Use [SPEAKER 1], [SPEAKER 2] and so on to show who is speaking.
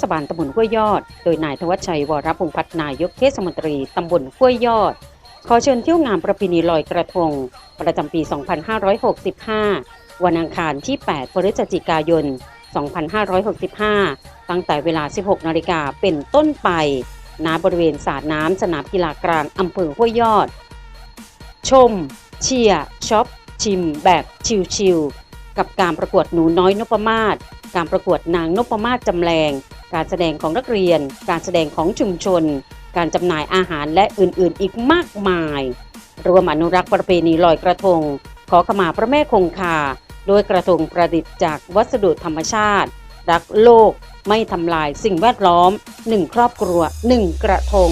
[SPEAKER 1] ศบาลตำบลห้วยยอด โดยนายธวัชชัยวรพงพัฒนายกเทศมนตรีตำบลห้วยยอด ขอเชิญเที่ยวงานประเพณีลอยกระทง ประจำปี 2565 วันอังคารที่ 8 พฤศจิกายน 2565 ตั้งแต่เวลา 16 นาฬิกาเป็นต้นไปณบริเวณสระน้ำสนามกีฬากลางอำเภอห้วยยอด ชม เชียร์ช็อป ชิม แบบชิลๆกับการประกวดหนูน้อยนพมาศการประกวดนางนพมาศจำแรง การแสดงของนักเรียน การแสดงของชุมชน การจำหน่ายอาหารและอื่นๆ อีกมากมายรวมอนุรักษ์ประเพณีลอยกระทง ขอขมาพระแม่คงคาโดยกระทงประดิษฐ์จากวัสดุธรรมชาติ รักโลกไม่ทำลายสิ่งแวดล้อมหนึ่งครอบครัวหนึ่งกระทง